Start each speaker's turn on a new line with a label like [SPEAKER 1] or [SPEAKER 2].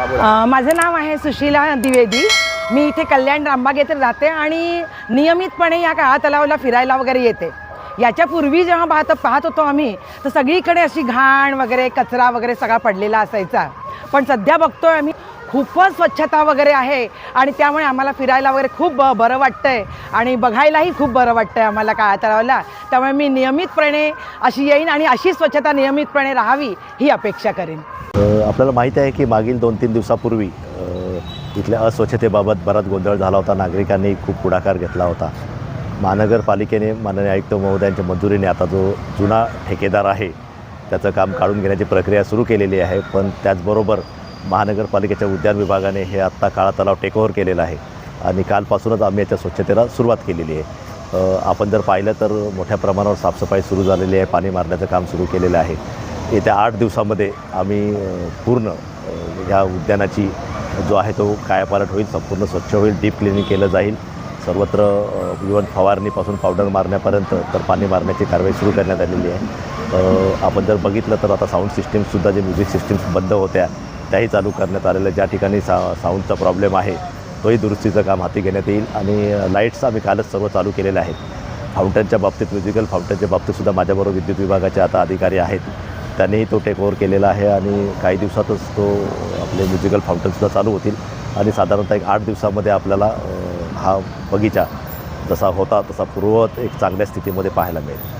[SPEAKER 1] माझं नाव आहे सुशीला द्विवेदी. मी इथे कल्याण रामबाग येथे राहते आणि नियमितपणे या काळा तलावाला फिरायला वगैरे येते. याच्यापूर्वी जेव्हा पाहत पाहत होतो आम्ही तर सगळीकडे अशी घाण वगैरे कचरा वगैरे सगळा पडलेला असायचा. पण सध्या बघतोय आम्ही खूपच स्वच्छता वगैरे आहे आणि त्यामुळे आम्हाला फिरायला वगैरे खूप ब बरं वाटतंय. आणि बघायलाही खूप बरं वाटतंय आम्हाला काळा तळावला त्यामुळे मी नियमितपणे अशी येईन आणि अशी स्वच्छता नियमितपणे राहावी ही अपेक्षा करेन.
[SPEAKER 2] आपल्याला माहिती आहे की मागील दोन तीन दिवसापूर्वी इथल्या अस्वच्छतेबाबत बराच गोंधळ झाला होता. नागरिकांनी खूप पुढाकार घेतला होता. महानगरपालिकेने माननीय आयुक्त महोदयांच्या मंजुरीने आता जो जुना ठेकेदार आहे त्याचं काम काढून घेण्याची प्रक्रिया सुरू केलेली आहे. पण त्याचबरोबर महानगरपालिकेच्या उद्यान विभागाने हे आत्ता काळा तलाव टेकओव्हर केलेला आहे. आणि कालपासूनच आम्ही याच्या स्वच्छतेला सुरुवात केलेली आहे. आपण जर पाहिलं तर मोठ्या प्रमाणावर साफसफाई सुरू झालेली आहे. पाणी मारण्याचं काम सुरू केलेलं आहे. येत्या आठ दिवसामध्ये आम्ही पूर्ण ह्या उद्यानाची जो आहे तो कायापालट होईल संपूर्ण स्वच्छ होईल डीप क्लिनिंग केलं जाईल. सर्वत्र इवन फवारणीपासून पावडर मारण्यापर्यंत तर पाणी मारण्याची कारवाई सुरू करण्यात आलेली आहे. आपण जर बघितलं तर आता साऊंड सिस्टीमसुद्धा जे म्युझिक सिस्टीम्स बंद होत्या त्याही चालू करण्यात आलेल्या ज्या ठिकाणी सा साऊंडचा प्रॉब्लेम आहे तोही दुरुस्तीचं काम हाती घेण्यात येईल आणि लाईट्स आम्ही कालच सर्व चालू केलेल्या आहेत. फाउंटनच्या बाबतीत म्युझिकल फाउंटनच्या बाबतीतसुद्धा माझ्याबरोबर विद्युत विभागाचे आता अधिकारी आहेत. त्यांनीही तो टेक ओव्हर केलेला आहे आणि काही दिवसातच तो आपले म्युझिकल फाउंटनसुद्धा चालू होतील आणि साधारणतः एक आठ दिवसामध्ये आपल्याला हा बगीचा जसा होता तसा पूर्ववत एक चांगल्या स्थितीमध्ये पाहायला मिळेल.